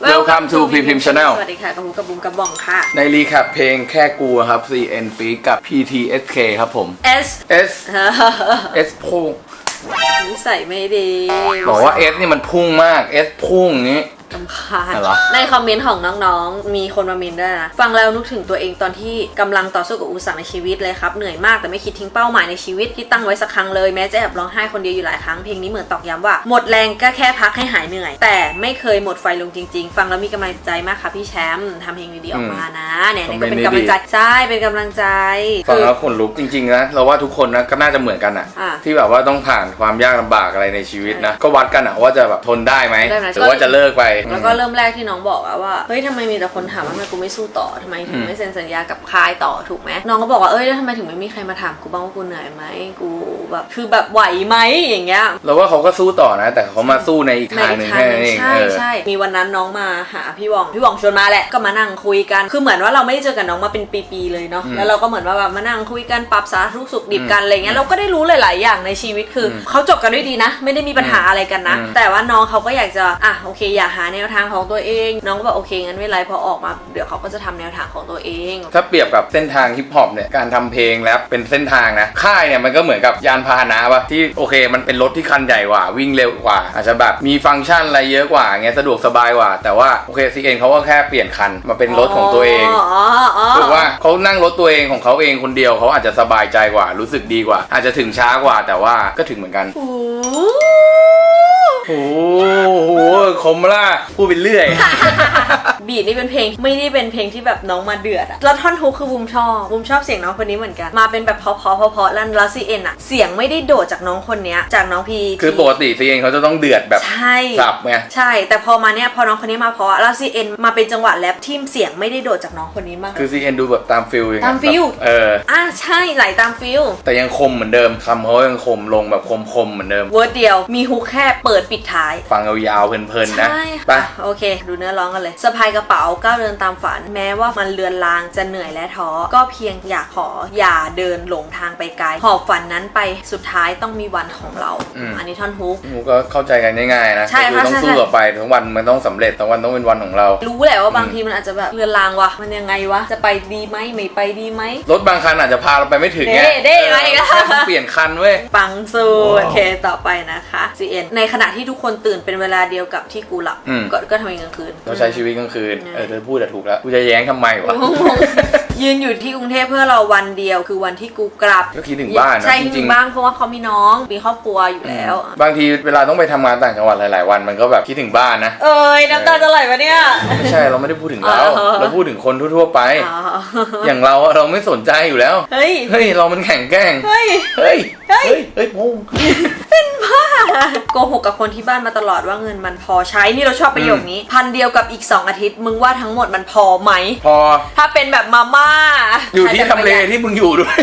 Welcome to P Pim Channel สวัสดีค่ะกับบุมกับบุมกับบ่องค่ะ ในรีแคปเพลงแค่กูครับ CN f r e e กับ PTSK ครับผม S S S พุ่งนิสัยไม่ดี บอกว่า S นี่มันพุ่งมาก S พุ่งนี้ ลำคาญอะไรวะในคอมเมนต์ของน้องๆ มีคนมาเมนด้วยนะ ฟังแล้วนึกถึงตัวเองตอนที่กำลังต่อสู้กับอุปสรรคในชีวิตเลยครับ เหนื่อยมากแต่ไม่คิดทิ้งเป้าหมายในชีวิตที่ตั้งไว้สักครั้งเลยแม้จะแอบร้องไห้คนเดียวอยู่หลายครั้งเพลงนี้เหมือนตอกย้ำว่าหมดแรงก็แค่พักให้หายเหนื่อย แต่ไม่เคยหมดไฟลงจริง ๆ ฟังแล้วมีกำลังใจมากค่ะพี่แชมป์ทำเพลงดีๆออกมานะเนี่ยนี่ก็เป็นกำลังใจใช่เป็นกำลังใจฟังแล้วขนลุกจริงๆนะเราว่าทุกคนนะก็น่าจะเหมือนกันอะอะที่แบบว่าต้องผ่านความยากลำบากอะไรในชีวิตนะก็วัดกันอะว่าจะแบบทนได้ไหมได้ไหมหรือว่าจะเลิกไปแล้วก็เริ่มแรกที่น้องบอกอะว่าเฮ้ยทำไมมีแต่คนถามว่าทำไมกูไม่สู้ต่อทำไมถึงไม่เซ็นสัญญากับค่ายต่อถูกไหมน้องก็บอกว่าเอ้ยแล้วทำไมถึงไม่มีใครมาถามกูบ้างว่ากูเหนื่อยไหมกูแบบคือแบบไหวไหมอย่างเงี้ย เราว่าเขาก็สู้ต่อนะ แต่เขามาสู้ในอีกทางหนึ่งในแค่อีกนั้นเองใช่เออ ใช่มีวันนั้นน้องมาหาพี่หวอง พี่หวองชวนมาแหละ ก็มานั่งคุยกัน คือเหมือนว่าเราไม่ได้เจอกับน้องมาเป็นปีๆเลยเนาะ อืมแล้วเราก็เหมือนว่าแบบมานั่งคุยกันปรับสารทุกข์สุขดิบกันอะไรเงี้ย เราก็ได้รู้หลาย ๆ อย่างในชีวิตคืออเขาจบกันด้วยดีนะ ไม่ได้มีปัญหาอะไรกันนะ อืม แต่ว่าน้องเขาก็อยากจะ อะโอเค อยากหาแนวทางของตัวเอง น้องก็บอกโอเคงั้นไม่เป็นไรพอออกมาเดี๋ยวเขาก็จะทำแนวทางของตัวเอง ถ้าเปรียบกับเส้นทางฮิปฮอปเนี่ยการทำเพลงแล้วเป็นเส้นทางนะค่ายเนี่ยมันก็เหมือนกับยานพาหนะปะที่โอเค มันเป็นรถที่คันใหญ่กว่าวิ่งเร็วกว่า อาจจะแบบมีฟังก์ชันอะไรเยอะกว่าเงี้ยสะดวกสบายกว่า แต่ว่าโอเคซีเอ็นเขาก็แค่เปลี่ยนคันมาเป็นรถของตัวเองอ๋ออ๋อถูกว่าเขานั่งรถตัวเองของเขาเองคนเดียวเขาอาจจะสบายใจกว่า รู้สึกดีกว่า อาจจะถึงช้ากว่าแต่ว่าก็ถึงเหมือนกัน โอ้โอ้โหคมล่าพูดไปเรื่อย บีดนี่เป็นเพลงไม่ได้เป็นเพลงที่แบบน้องมาเดือดอะแล้วท่อนฮุกคือบุมชอบบุมชอบเสียงน้องคนนี้เหมือนกัน มาเป็นแบบเพราะๆเพราะๆแล้วแล้วซีเอ็นอะเสียงไม่ได้โดดจากน้องคนเนี้ยจากน้องพีคือปกติซีเอ็นเขาจะต้องเดือดแบบใช่สับไงใช่ แต่พอมาเนี้ยพอน้องคนนี้มาเพราะแล้วซีเอ็นมาเป็นจังหวะแรปที่เสียงไม่ได้โดดจากน้องคนนี้มากคือซีเอ็นดูแบบตามฟิลอย่างเงี้ยตามฟิลแบบเอออะใช่ไหลตามฟิลแต่ยังคมเหมือนเดิมคำเขายังคมลงแบบคมๆเหมือนเดิมเวิร์ดเดียวมีฮุกแค่เปิดปิดท้าย ฟังยาวๆเพลินๆนะใช่ไป ค่ะโอเค ดูเนื้อร้องกันเลยสะพายกระเป๋าก้าวเดินตามฝัน แม้ว่ามันเลือนลางจะเหนื่อยและท้อ ก็เพียงอยากขออย่าเดินหลงทางไปไกลหอบฝันนั้นไปสุดท้ายต้องมีวันของเราอันนี้ท่อนฮุก หนูก็เข้าใจกันง่ายๆนะใช่ก็คือค่ะต้องใช่ สู้ใช่ต่อไปทั้งวันมันต้องสำเร็จทั้งวันต้องเป็นวันของเรา รู้แหละว่าบางทีมันอาจจะแบบเลือนลางวะมันยังไงวะจะไปดีไหมไม่ไปดีไหม รถบางคันอาจจะพาเราไปไม่ถึงไงเด้เด้มาอีกแล้วแค่เปลี่ยนคันเว้ย ปังสูว้าวโอเคต่อไปนะคะ CN ในขณะที่ทุกคนตื่นเป็นเวลาเดียวกับที่กูหลับอืม ก็ก็ทำงานกลางคืน เราใช้ชีวิตกลางคืนอืมเออเธอพูดแต่ถูกแล้วกูจะแย้งทำไมวะงงๆยืนอยู่ที่กรุงเทพเพื่อรอวันเดียวคือวันที่กูกลับก็คิดถึงบ้านนะใช่จคิดริถึง งบ้านเพราะว่าเขามีน้องมีครอบครัวอยู่แล้วๆบางทีเวลาต้องไปทำงานต่างจังหวัดหลาย ๆ วันมันก็แบบคิดถึงบ้านนะ เอ้ยน้ำตาจะไหลปะเนี่ย ไม่ใช่เราไม่ได้พูดถึงเราอ๋อ เราพูดถึงคนทั่ว ๆ ไป อ๋ออย่างเราอะเราไม่สนใจอยู่แล้ว เฮ้ยเฮ้ยเรามันแข่งแกล้งเฮ้ยเฮ้ย เฮ้ย เฮ้ย เฮ้ยพง โกหกกับคนที่บ้านมาตลอดว่าเงินมันพอใช้นี่เราชอบประโยคนี้ พันเดียวกับอีก 2 อาทิตย์ มึงว่าทั้งหมดมันพอไหม พอ ถ้าเป็นแบบมาม่าอยู่ที่ใครจะทำเลประหยัดที่มึงอยู่ด้วย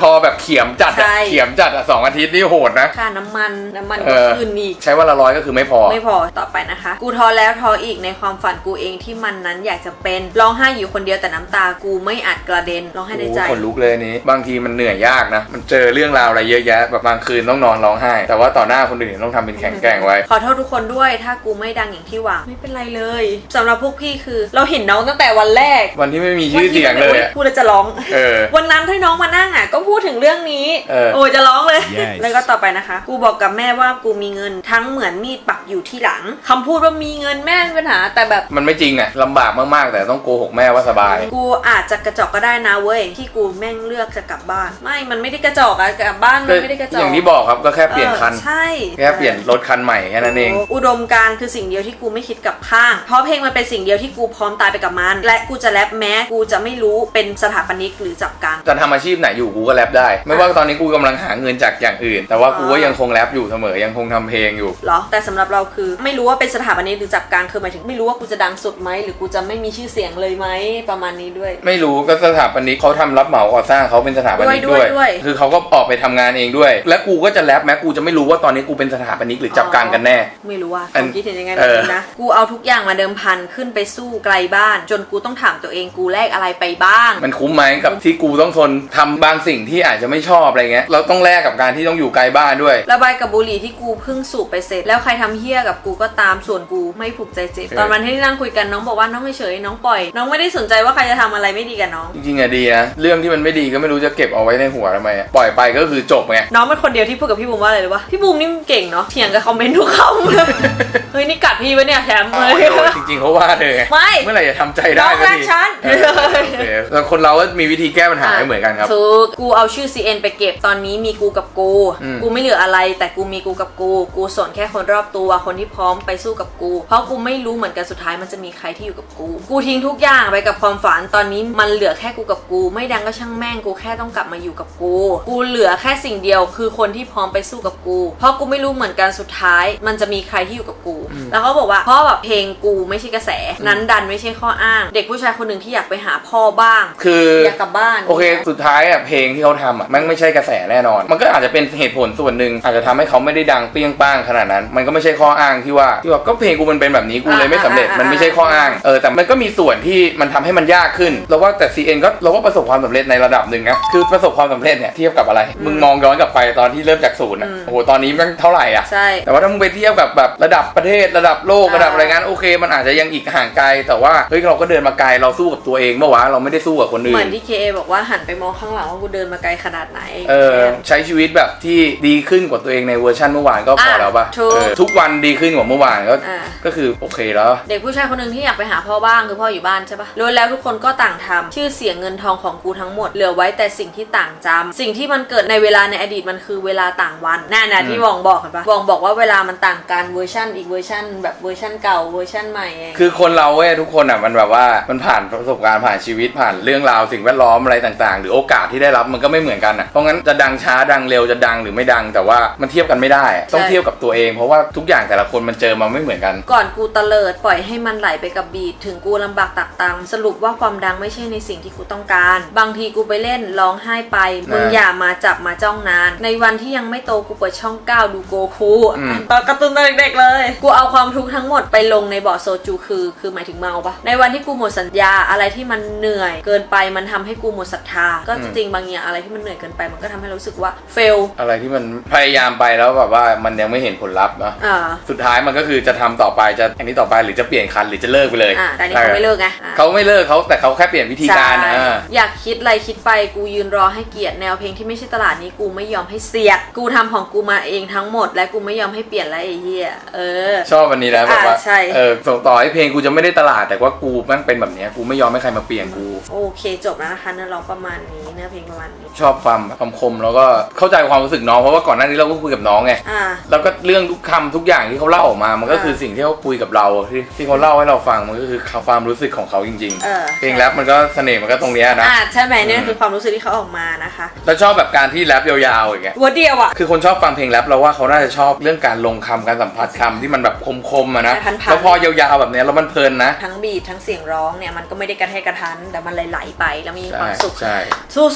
พอแบบเขียมจัดอะใช่ เขียมจัดอะสองอาทิตย์นี่โหดนะ ค่าน้ำมันน้ำมันเอก็อ ขึ้นอีก ใช้วันละร้อยก็คือไม่พอ ไม่พอต่อไปนะคะ กูท้อแล้วท้ออีกในความฝันกูเองที่มันนั้นอยากจะเป็นร้องไห้อยู่คนเดียวแต่น้ำตากูไม่อาจกระเด็นร้องไห้ในใจ โอ้โหขนลุกเลยอันนี้ บางทีมันเหนื่อยยากนะ มันเจอเรื่องราวอะไรเยอะแยะ แบบบางคืนต้องนอนร้องไห้ แต่ว่าต่อหน้าคนอื่นต้องทำเป็นแข็งแกร่งไว้ ขอโทษทุกคนด้วยถ้ากูไม่ดังอย่างที่หวังไม่เป็นไรเลยสำหรับพวกพี่คือ เราเห็นน้องตั้งแต่วันแรกวันที่ไม่มีชื่อเสียงเลยอะ พูดแล้วจะร้อง เออ วันนั้นที่น้องมานั่งอะก็พูดถึงเรื่องนี้เออโอ้ยจะร้องเลย Yes แล้วก็ต่อไปนะคะ กูบอกกับแม่ว่ากูมีเงินทั้งเหมือนมีดปักอยู่ที่หลังคำพูดว่ามีเงินแม่ไม่มีปัญหาแต่แบบ มันไม่จริงอะลำบากมากๆ แต่ต้องโกหกแม่ว่าสบาย กูอาจจะกระจอกก็ได้นะเว้ยที่กูแม่งเลือกจะกลับบ้าน ไม่ มันไม่ได้กระจอกอะกลับบ้านมันไม่ได้กระจอกอย่างที่บอกครับก็แค่เปลี่ยนคัน ออใช่แค่เปลี่ยนรถคันใหม่แค่นั้นเอง อุดมการณ์คือสิ่งเดียวที่กูไม่คิดกลับข้าง เพราะเพลงมันเป็นสิ่งเดียวที่กูพร้อมตายไปกับมัน และกูจะแรปแม้กูจะไม่รู้เป็นสถาปนิกหรือจับกัง จะทำอาชีพไหนอยู่กูก็แรปได้ ไม่ว่าตอนนี้กูกำลังหาเงินจากอย่างอื่น แต่ว่ากูก็ยังคงแรปอยู่เสมอยังคงทำเพลงอยู่เหรอแต่สำหรับเราคือไม่รู้ว่าเป็นสถาปนิกหรือจับกังคือหมายถึงไม่รู้ว่ากูจะดังสุดไหมหรือกูจะไม่มีชื่อเสียงเลยไหมประมาณนี้ด้วย ไม่รู้ก็สถาปนิกเขาทำรับเหมาก่อสร้างเขาเป็นสถาปนิกด้วยด้วยด้วย คือเขาก็ออกไปทำงานเองด้วย และกูก็จะแรปแม้กูจะไม่รู้ว่าตอนนี้กูเป็นสถาปนิกหรือจับกลางกันแน่ ไม่รู้ว่าอัคนวามคิดเห็นยังไงแบเอบอนี้นะ กูเอาทุกอย่างมาเดิมพันขึ้นไปสู้ไกลบ้าน จนกูต้องถามตัวเองกูแลกอะไรไปบ้าง มันคุ้มไหมกับที่กูต้องทนทำบางสิ่งที่อาจจะไม่ชอบอะไรเงี้ยเราต้องแลกกับการที่ต้องอยู่ไกลบ้านด้วย ระบายกับบุหรี่ที่กูเพิ่งสูบไปเสร็จ แล้วใครทำเฮี้ยกับกูก็ตามส่วนกูไม่ผูกใจเจ็บเออตอนวันที่นั่งคุยกันน้องบอกว่าน้องเฉยๆน้องปล่อย น้องไม่ได้สนใจว่าใครจะทำอะไรไม่ดีกับน้อง จริงๆอะดีนะเรื่องที่มันไม่ดีก็ไม่รู้จะเก็บเอาไว้ในหัวทำไมอะปล่อยไปก็คือจบไง น้องเป็นคนเดียวที่พูดกับพี่บูมว่าอะไรรู้ปะพี่บูมนี่เก่งเนาะเถียงกับคอมเมนต์ทุกคำเลยเฮ้ย นี่กัดพี่ปะเนี่ยแชมป์เลย จริงๆเขาว่าเลยไงไม่เมื่อไหร่จะทำใจน้ได้องสักรักทีฉัน เออโอเคแล้วคนเราก็มีวิธีแก้ปัญหาไม่เหมือนกันครับ ถูกกูเอาชื่อ CN ไปเก็บตอนนี้มีกูกับกู อืม กูไม่เหลืออะไร แต่กูมีกูกับกู กูสนแค่คนรอบตัวคนที่พร้อมไปสู้กับกู เพราะกูไม่รู้เหมือนกันสุดท้ายมันจะมีใครที่อยู่กับกู กูทิ้งทุกอย่างไปกับความฝันตอนนี้มันเหลือแค่กูกับกู ไม่ดังก็ช่างแม่งกูแค่ต้องกลับมาอยู่กับกู กูเหลือแค่สิ่งเดียวคือคนที่พร้อมไปสู้กับกู เพราะกูไม่รู้เหมือนกันสุดท้าย มันจะมีใครที่อยู่กับกูแล้วเขาบอกว่าเพราะแบบเพลงกูไม่ใช่กระแส นั้นดันไม่ใช่ข้ออ้าง เด็กผู้ชายคนหนึ่งที่อยากไปหาพ่อบ้างคืออยากกลับบ้านโอเค สุดท้ายอะเพลงที่เขาทำอะมันไม่ใช่กระแสแน่นอน มันก็อาจจะเป็นเหตุผลส่วนหนึ่งอาจจะทำให้เขาไม่ได้ดังเปรี้ยงป้างขนาดนั้น มันก็ไม่ใช่ข้ออ้างที่ว่าที่ว่าก็เพลงกูมันเป็นแบบนี้กูเลยไม่สำเร็จอ่าอ่ามันไม่ใช่ข้ออ้างเออแต่มันก็มีส่วนที่มันทำให้มันยากขึ้นเราว่าแต่ CN ก็เราว่าประสบความสำเร็จในระดับหนึ่งนะคือประสบความสำเร็จเนี่ยเทียบกับอะไร มึงมองย้อนกลับไปตอนที่เริ่มจากศูนย์อะโอ้โหตอนนี้มันเท่าไหร่อะใช่แต่ว่าถ้ามึงไปเทียบกับแบบระดับประเทศระดับโลกอ่าระดับอะไรงั้นโอเค มันอาจจะยังอีกห่างไกล แต่ว่าเฮ้ยเราก็เดินมาไกลเราสู้กับตัวเองเมื่อวานเราไม่ได้สู้กับคนอื่เหมือนนที่เคบอกว่าหันไปมองข้างหลังว่ากูเดินมาไกลขนาดไหนเออใช้ชีวิตแบบที่ดีขึ้นกว่าตัวเองในเวอร์ชันเมื่อวานก็พอแล้วป่ะอะถูกเออทุกวันดีขึ้นกว่าเมื่อวานก็อ่าก็คือโอเคแล้ว เด็กผู้ชายคนหนึ่งที่อยากไปหาพ่อบ้างคือพ่ออยู่บ้านใช่ปะล้วนแล้วทุกคนก็ต่างทำชื่อเสียงเงินทองของกูทั้งหมดเหลือไว้แต่สิ่งที่ต่างจำสิ่งที่มันเกิดในเวลาในอดีตมันคือเวลาต่างวันน่านะที่วองบอกเห็นปะวองบอกว่าเวลามันต่างกันเวอร์ชันอีกเวอร์ชันแบบเวอร์ชันเก่าเวอร์ชันใหม่เองคือคนเราเว้ยทุกคนอะมันแบบว่ามันผ่านประสบการณ์ผ่านชีวิตผ่านเรื่องราวสิ่งแวดล้อมอะไรต่างๆ หรือโอกาสที่ได้รับมันก็ไม่เหมือนกันอะเพราะงั้นจะดังช้าดังเร็วจะดังหรือไม่ดัง แต่ว่ามันเทียบกันไม่ได้อะต้องเทียบกับตัวเอง เพราะว่าทุกอย่างแต่ละคนมันเจอมาไม่เหมือนกัน ก่อนกูตะเลิดปล่อยให้มันไหลไปกับบีทถึงกูลำบากตักตำสรุปว่าความดังไม่ใช่ในสิ่งที่กูต้องการ บางทีกูไปเล่นร้องไห้ไปมึงนะอย่ามาจับมาจ้องนาน ในวันที่ยังไม่โตกูเปิดช่องเก้าดูโกคูอืม ตอนการ์ตูนตอนเด็กๆเลย กูเอาความทุกข์ทั้งหมดไปลงในบ่อโซจูคือ คือหมายถึงเมาปะในวันที่กูหมดสัญญาอะไรที่มันเหนื่อย เกินไปมันทำให้กูหมดศรัทธา ก็จริงๆบางอย่างอะไรที่มันเหนื่อยเกินไปมันก็ทำให้เรารู้สึกว่าเฟลอะไรที่มันพยายามไปแล้วแบบว่ามันยังไม่เห็นผลลัพธ์เนาะอ่าสุดท้ายมันก็คือจะทำต่อไปจะอันนี้ต่อไปหรือจะเปลี่ยนคันหรือจะเลิกไปเลยอ่าแต่อันนี่เขาไม่เลิกไงอะเขาไม่เลิกเขาแต่เขาแค่เปลี่ยนวิธีการใช่อ่าอยากคิดอะไรคิดไปกูยืนรอให้เกียรติแนวเพลงที่ไม่ใช่ตลาดนี้กูไม่ยอมให้เสียดกูทำของกูมาเองทั้งหมด และกูไม่ยอมให้เปลี่ยนแล้วไอ้เหี้ยเออชอบวันนี้นะแบบว่าอ่าใช่ เออส่งต่อให้เพลงกูจะไม่ได้ตลาดแต่ว่ากูแมันเป็นแบบเนี้ยกูไม่ยอมให้ใครมาเปลี่ยนกูโอเคจบแล้วนะคะเนื้อร้องประมาณนี้เนื้อเพลงประมาณนี้ ชอบความคำคมแล้วก็เข้าใจความรู้สึกน้องเพราะว่าก่อนหน้านี้เราก็คุยกับน้องไงอ่า แล้วก็เรื่องทุกคำทุกอย่างที่เขาเล่าออกมา มันก็อ่าคือสิ่งที่เขาคุยกับเราที่ที่เขาเล่าให้เราฟังมันก็คือความรู้สึกของเขาจริงเออ เพลงแรปมันก็เสน่ห์มันก็ตรงเนี้ยนะ อ่าใช่ไหมเนี่ยอืมคือความรู้สึกที่เขาออกมานะคะแล้วชอบแบบการที่แรปยาวๆอย่างเงี้ย วัวเดียวอะ คือคนชอบฟังเพลงแรปเราว่าเขาน่าจะชอบเรื่องการลงคำการสัมผัสคำที่มันแบบคมๆอะนะพันๆ แล้วพอยาวๆแบบเนี้ยแล้วมันเพลินนะ ทั้งบีททั้งเสียงร้องเนี่ยมันก็ไม่ได้กระแทกกระทันแต่มันไหลๆไป แล้วมีความใช่สุข ใช่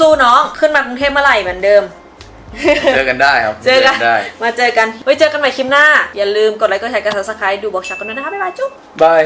สู้ๆน้องขึ้นมากรุงเทพเมื่อไหร่เหมือนเดิม เจอกันได้ครับเจอกันได้ มาเจอกันไว้เจอกันใหม่คลิปหน้า อย่าลืมกดไลค์กดแชร์กด subscribe ดูบอกชักกันด้วยนะคะบ๊ายบายจุ๊บบาย